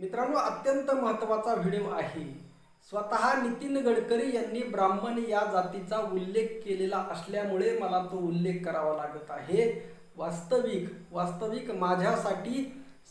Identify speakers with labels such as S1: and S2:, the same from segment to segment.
S1: मित्रांनो अत्यंत महत्त्वाचा व्हिडिओ आहे. स्वतः नितीन गडकरी यांनी ब्राह्मण या जातीचा उल्लेख केलेला असल्यामुळे मला तो उल्लेख करावा लागत आहे. वास्तविक वास्तविक माझ्यासाठी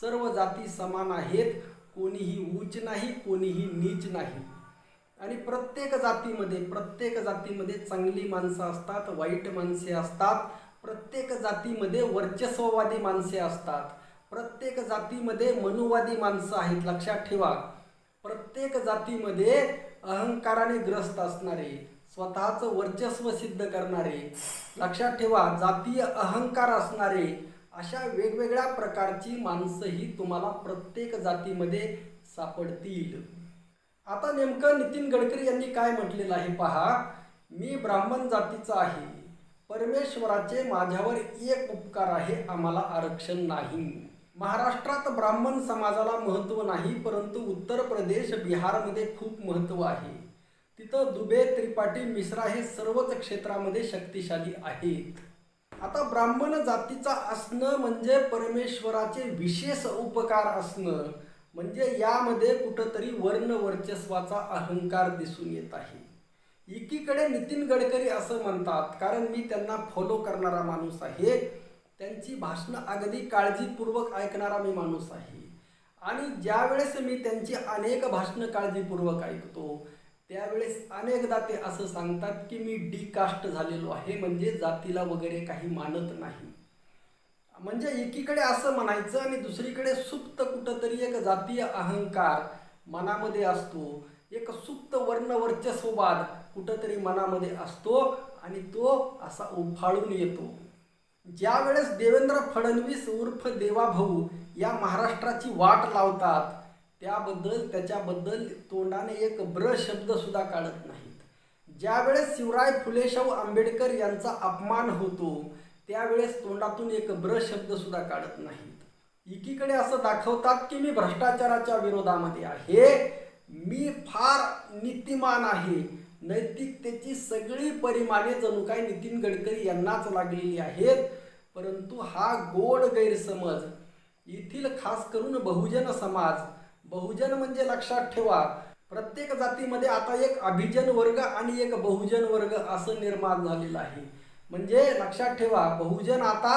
S1: सर्व जाती समान आहेत. कोणीही उच्च नाही कोणीही नीच नाही. आणि प्रत्येक जातीमध्ये प्रत्येक जातीमध्ये चांगली माणसं असतात वाईट माणसे असतात. प्रत्येक जातीमध्ये वर्चस्ववादी माणसे असतात. प्रत्येक जातीमध्ये मनुवादी माणसं आहेत लक्षात ठेवा. प्रत्येक जातीमध्ये अहंकाराने ग्रस्त असणारे स्वतःचं वर्चस्व सिद्ध करणारे लक्षात ठेवा जातीय अहंकार असणारे अशा वेगवेगळ्या प्रकारची माणसंही तुम्हाला प्रत्येक जातीमध्ये सापडतील. आता नेमकं नितीन गडकरी यांनी काय म्हटलेलं आहे पहा. मी ब्राह्मण जातीचा आहे. परमेश्वराचे माझ्यावर एक उपकार आहे आम्हाला आरक्षण नाही. महाराष्ट्रात ब्राह्मण समाजाला महत्त्व नाही परंतु उत्तर प्रदेश बिहारमध्ये खूप महत्त्व आहे. तिथं दुबे त्रिपाठी मिश्रा हे सर्वच क्षेत्रामध्ये शक्तिशाली आहेत. आता ब्राह्मण जातीचा असणं म्हणजे परमेश्वराचे विशेष उपकार असणं म्हणजे यामध्ये कुठंतरी वर्ण वर्चस्वाचा अहंकार दिसून येत आहे. एकीकडे नितीन गडकरी असं म्हणतात कारण मी त्यांना फॉलो करणारा माणूस आहे. त्यांची भाषणं अगदी काळजीपूर्वक ऐकणारा मी माणूस आहे. आणि ज्यावेळेस मी त्यांची अनेक भाषणं काळजीपूर्वक ऐकतो त्यावेळेस अनेकदा ते असं सांगतात की मी डी कास्ट झालेलो आहे म्हणजे जातीला वगैरे काही मानत नाही. म्हणजे एकीकडे असं म्हणायचं आणि दुसरीकडे सुप्त कुठंतरी एक जातीय अहंकार मनामध्ये असतो एक सुप्त वर्ण वर्चस्ववाद कुठंतरी मनामध्ये असतो आणि तो असा उफाळून येतो. ज्या वेळेस देवेंद्र फडणवीस उर्फ देवाभाऊ या महाराष्ट्राची वाट लावतात त्याबद्दल त्याच्याबद्दल तोंडाने एक ब्र शब्द सुद्धा काढत नाहीत. ज्यावेळेस शिवराय फुलेशाहू आंबेडकर यांचा अपमान होतो त्यावेळेस तोंडातून एक ब्र शब्द सुद्धा काढत नाहीत. एकीकडे असं दाखवतात की मी भ्रष्टाचाराच्या विरोधामध्ये आहे मी फार नीतिमान आहे नैतिकतेची सगळी परिमाणे जणू काय नितीन गडकरी यांनाच लागलेली आहेत. परंतु हा गोड गैरसमज येथील खास करून बहुजन समाज बहुजन म्हणजे लक्षात ठेवा प्रत्येक जातीमध्ये आता एक अभिजन वर्ग आणि एक बहुजन वर्ग असं निर्माण झालेलं आहे. म्हणजे लक्षात ठेवा बहुजन आता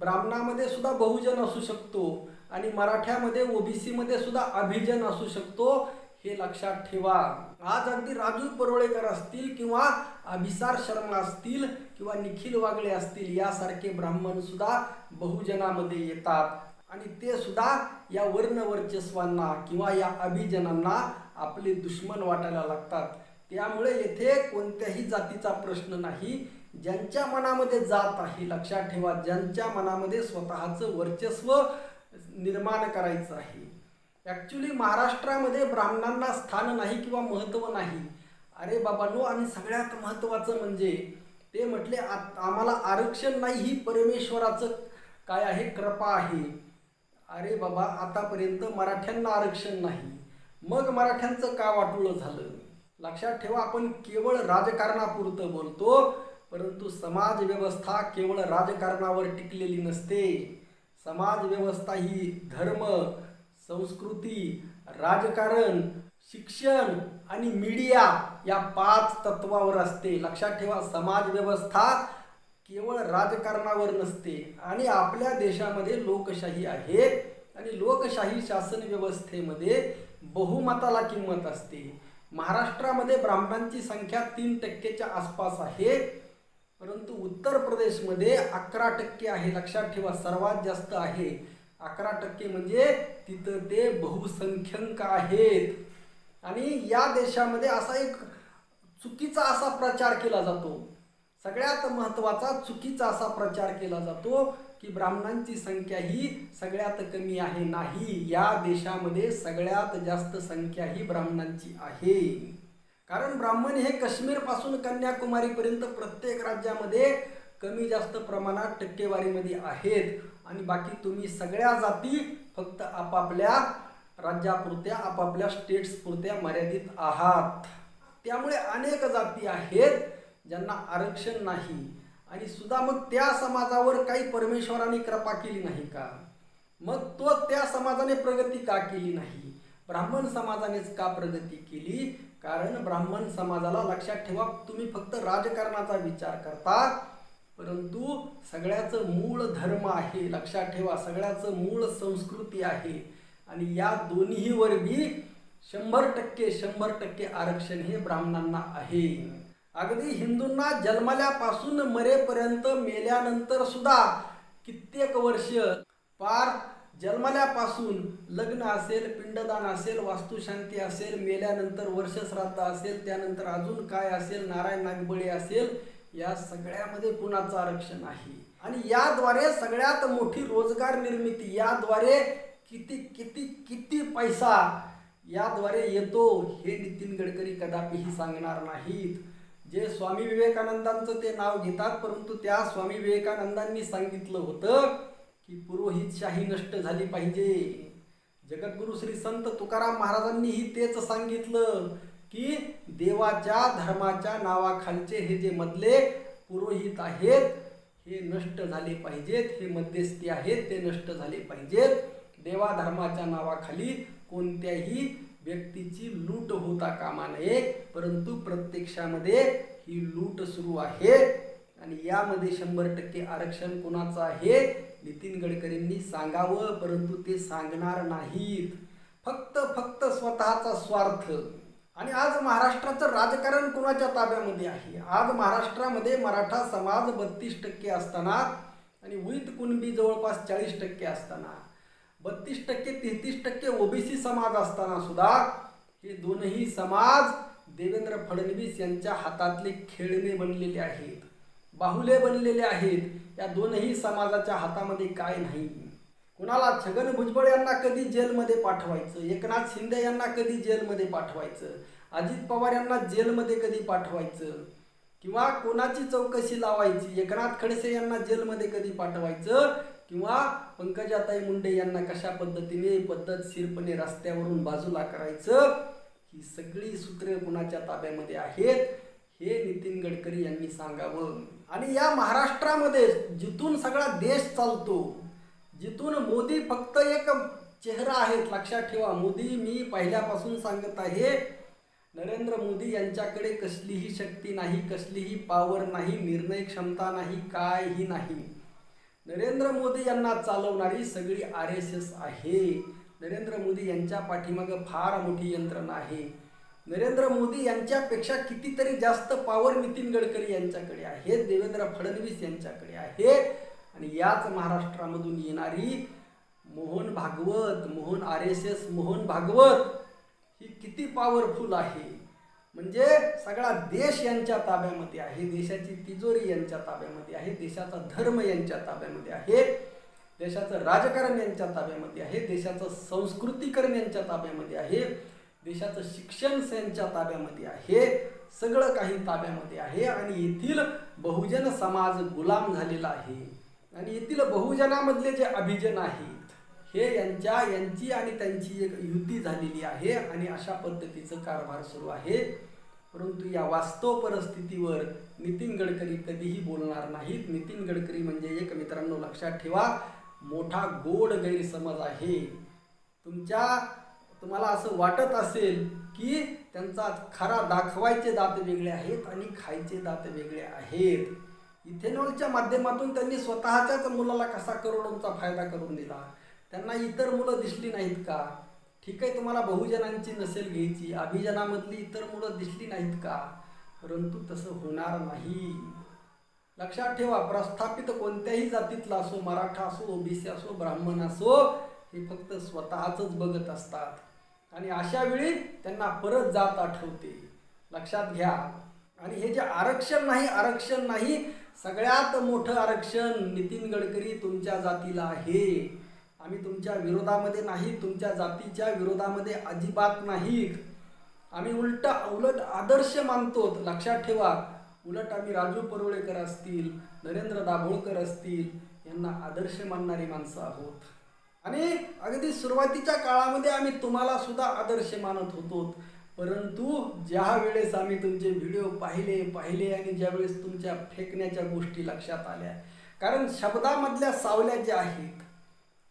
S1: ब्राह्मणामध्ये सुद्धा बहुजन असू शकतो आणि मराठ्यामध्ये ओबीसीमध्ये सुद्धा अभिजन असू शकतो. हे लक्षात ठेवा. आज अगदी राजू परोळेकर असतील किंवा अभिसार शर्मा असतील किंवा निखिल वागळे असतील यासारखे ब्राह्मण सुद्धा बहुजनामध्ये येतात. आणि ते सुद्धा या वर्णवर्चस्वांना किंवा या अभिजनांना आपले दुश्मन वाटायला लागतात. त्यामुळे येथे कोणत्याही जातीचा प्रश्न नाही. ज्यांच्या मनामध्ये जात आहे लक्षात ठेवा ज्यांच्या मनामध्ये स्वतःचं वर्चस्व निर्माण करायचं आहे. ॲक्च्युली महाराष्ट्रामध्ये ब्राह्मणांना स्थान नाही किंवा महत्त्व नाही. अरे बाबांनो आणि सगळ्यात महत्त्वाचं म्हणजे ते म्हटले "आ- आम्हाला आरक्षण नाही ही परमेश्वराचं काय आहे? कृपा आहे. अरे बाबा आतापर्यंत मराठ्यांना आरक्षण नाही. मग मराठ्यांचं का वाटुळं झालं? लक्षात ठेवा आपण केवळ राजकारणापुरतं बोलतो परंतु समाज व्यवस्था केवळ राजकारणावर टिकलेली नसते. समाज व्यवस्था ही धर्म संस्कृती राजकारण शिक्षण आणि मीडिया या पाच तत्वावर असते. लक्षात ठेवा समाज व्यवस्था केवळ राजकारणावर नसते आणि आपल्या देशामध्ये लोकशाही आहे आणि लोकशाही शासन व्यवस्थेमध्ये बहुमताला किंमत असते. महाराष्ट्रामध्ये ब्राह्मणांची संख्या तीन टक्केच्या आसपास आहे परंतु उत्तर प्रदेशमध्ये अकरा टक्के आहे. लक्षात ठेवा सर्वात जास्त आहे. अकरा टक्के म्हणजे तिथं ते बहुसंख्यक आहेत. आणि या देशामध्ये असा एक चुकीचा असा प्रचार केला जातो. सगळ्यात महत्त्वाचा चुकीचा असा प्रचार केला जातो की ब्राह्मणांची संख्या ही सगळ्यात कमी आहे नाही. या देशामध्ये सगळ्यात जास्त संख्या ही ब्राह्मणांची आहे. कारण ब्राह्मण हे काश्मीरपासून कन्याकुमारीपर्यंत प्रत्येक राज्यामध्ये कमी जास्त प्रमाणात टक्केवारीमध्ये आहेत. आणि बाकी तुम्ही सगळ्या जाती फक्त आपापल्या राज्यापुरत्या आपापल्या स्टेट्सपुरत्या मर्यादित आहात. त्यामुळे अनेक जाती आहेत ज्यांना आरक्षण नाही. आणि सुद्धा मग त्या समाजावर काही परमेश्वराने कृपा केली नाही का? मग तो त्या समाजाने प्रगती का केली नाही? ब्राह्मण समाजानेच का प्रगती केली? कारण ब्राह्मण समाजाला लक्षात ठेवा तुम्ही फक्त राजकारणाचा विचार करता. परंतु सगळ्याचं मूळ धर्म आहे लक्षात ठेवा सगळ्याचं मूळ संस्कृती आहे. आणि या दोन्हीवर बी शंभर टक्के शंभर टक्के आरक्षण हे ब्राह्मणांना आहे. अगदी हिंदूंना जन्मल्यापासून मरेपर्यंत मेल्यानंतर सुद्धा कित्येक वर्ष पार जन्मल्यापासून लग्न असेल पिंडदान असेल वास्तुशांती असेल मेल्यानंतर वर्षश्राद्ध असेल त्यानंतर अजून काय असेल नारायण नागबळी असेल या सगळ्यामध्ये कुणाचं आरक्षण आहे? आणि याद्वारे सगळ्यात मोठी रोजगार निर्मिती याद्वारे किती किती किती पैसा याद्वारे येतो हे नितीन गडकरी कदापिही सांगणार नाहीत. जे स्वामी विवेकानंदांचं ते नाव घेतात परंतु त्या स्वामी विवेकानंदांनी सांगितलं होतं की पुरोहितशाही नष्ट झाली पाहिजे. जगद्गुरु श्री संत तुकाराम महाराजांनीही तेच सांगितलं. की देवाच्या धर्माच्या नावाखालचे हे जे मधले पुरोहित आहेत हे नष्ट झाले पाहिजेत हे मध्यस्थी आहेत ते नष्ट झाले पाहिजेत. देवा धर्माच्या नावाखाली कोणत्याही व्यक्तीची लूट होता कामा नये परंतु प्रत्यक्षामध्ये ही लूट सुरू आहे. आणि यामध्ये शंभर टक्के आरक्षण कोणाचं आहे? नितीन गडकरींनी सांगावं परंतु ते सांगणार नाहीत. फक्त फक्त स्वतःचा स्वार्थ. आणि आज महाराष्ट्राचं राजकारण कुणाच्या ताब्यामध्ये आहे? आज महाराष्ट्रामध्ये मराठा समाज बत्तीस टक्के असताना आणि विथ कुणबी जवळपास चाळीस टक्के असताना बत्तीस टक्के तेहतीस टक्के ओबीसी समाज असताना सुद्धा हे दोनही समाज देवेंद्र फडणवीस यांच्या हातातले खेळणे बनलेले आहेत बाहुले बनलेले आहेत. या दोनही समाजाच्या हातामध्ये काय नाही. कुणाला छगन भुजबळ यांना कधी जेलमध्ये पाठवायचं? एकनाथ शिंदे यांना कधी जेलमध्ये पाठवायचं? अजित पवार यांना जेलमध्ये कधी पाठवायचं? किंवा कोणाची चौकशी लावायची? एकनाथ खडसे यांना जेलमध्ये कधी पाठवायचं? किंवा पंकजाताई मुंडे यांना कशा पद्धतीने पद्धतशीरपणे रस्त्यावरून बाजूला करायचं? ही सगळी सूत्रे कुणाच्या ताब्यामध्ये आहेत? हे नितीन गडकरी यांनी सांगावं. आणि या महाराष्ट्रामध्ये जिथून सगळा देश चालतो जिथून मोदी फक्त एक चेहरा आहेत लक्षात ठेवा. मोदी मी पहिल्यापासून सांगत आहे नरेंद्र मोदी यांच्याकडे कसलीही शक्ती नाही कसलीही पॉवर नाही निर्णय क्षमता नाही कायही नाही. नरेंद्र मोदी यांना चालवणारी सगळी आर एस एस आहे. नरेंद्र मोदी यांच्या पाठीमागं फार मोठी यंत्रणा आहे. नरेंद्र मोदी यांच्यापेक्षा कितीतरी जास्त पॉवर नितीन गडकरी यांच्याकडे आहे देवेंद्र फडणवीस यांच्याकडे आहे आणि याच महाराष्ट्रामधून येणारी Mohan Bhagwat Mohan R S S Mohan Bhagwat ही किती पॉवरफुल आहे. म्हणजे सगळा देश यांच्या ताब्यामध्ये आहे देशाची तिजोरी यांच्या ताब्यामध्ये आहे देशाचा धर्म यांच्या ताब्यामध्ये आहे देशाचं राजकारण यांच्या ताब्यामध्ये आहे देशाचं संस्कृतीकरण यांच्या ताब्यामध्ये आहे देशाचं शिक्षण यांच्या ताब्यामध्ये आहे सगळं काही ताब्यामध्ये आहे आणि येथील बहुजन समाज गुलाम झालेला आहे. आणि येथील बहुजनामधले जे अभिजन आहेत हे यांच्या यांची आणि त्यांची एक युती झालेली आहे आणि अशा पद्धतीचं कारभार सुरू आहे. परंतु या वास्तव परिस्थितीवर नितीन गडकरी कधीही बोलणार नाहीत. नितीन गडकरी म्हणजे एक मित्रांनो लक्षात ठेवा मोठा गोड गैरसमज आहे. तुमच्या तुम्हाला असं वाटत असेल की त्यांचा खरा दाखवायचे दात वेगळे आहेत आणि खायचे दात वेगळे आहेत. इथेनॉलच्या माध्यमातून त्यांनी स्वतःच्याच मुलाला कसा करोडोंचा फायदा करून दिला? त्यांना इतर मुलं दिसली नाहीत का? ठीक आहे तुम्हाला बहुजनांची नसेल घ्यायची अभिजनामधली इतर मुलं दिसली नाहीत का? परंतु तसं होणार नाही. लक्षात ठेवा प्रस्थापित कोणत्याही जातीतला असो मराठा असो ओबीसी असो ब्राह्मण असो हे फक्त स्वतःच बघत असतात. आणि अशा वेळी त्यांना परत जात आठवते. लक्षात घ्या. आणि हे जे आरक्षण नाही आरक्षण नाही सगळ्यात मोठं आरक्षण नितीन गडकरी तुमच्या जातीला आहे. आम्ही तुमच्या विरोधामध्ये नाही तुमच्या जातीच्या विरोधामध्ये अजिबात नाहीत आम्ही उलट उलट आदर्श मानतो. लक्षात ठेवा उलट आम्ही राजू परोळेकर असतील नरेंद्र दाभोळकर असतील यांना आदर्श मानणारी माणसं आहोत. आणि अगदी सुरुवातीच्या काळामध्ये आम्ही तुम्हाला सुद्धा आदर्श मानत होतो. परंतु ज्या वेळेस आम्ही तुमचे व्हिडिओ पाहिले पाहिले आणि ज्या वेळेस तुमच्या फेकण्याच्या गोष्टी लक्षात आल्या. कारण शब्दामधल्या सावल्या ज्या आहेत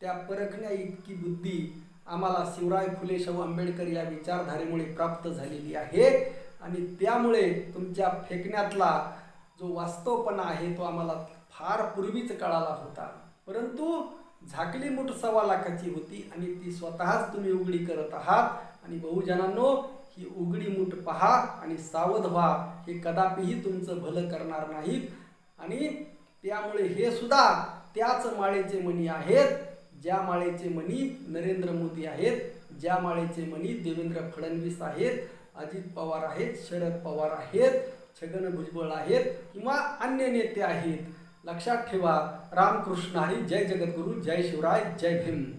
S1: त्या परखण्या इतकी बुद्धी आम्हाला शिवराय फुले शाहू आंबेडकर या विचारधारेमुळे प्राप्त झालेली आहे. आणि त्यामुळे तुमच्या फेकण्यातला जो वास्तवपणा आहे तो आम्हाला फार पूर्वीच कळाला होता. परंतु झाकली मूठ सव्वा लाखाची होती आणि ती स्वतःच तुम्ही उघडी करत आहात. आणि बहुजनांनो ही उघडी मूठ पहा आणि सावध व्हा. हे कदापिही तुमचं भलं करणार नाहीत. आणि त्यामुळे हे सुद्धा त्याच माळेचे मणी आहेत. ज्या माळेचे मणी नरेंद्र मोदी आहेत. ज्या माळेचे मणी देवेंद्र फडणवीस आहेत. अजित पवार आहेत शरद पवार आहेत छगन भुजबळ आहेत किंवा अन्य नेते आहेत. लक्षात ठेवा रामकृष्ण हरी. जय जगद्गुरु जय शिवराय जय भीम.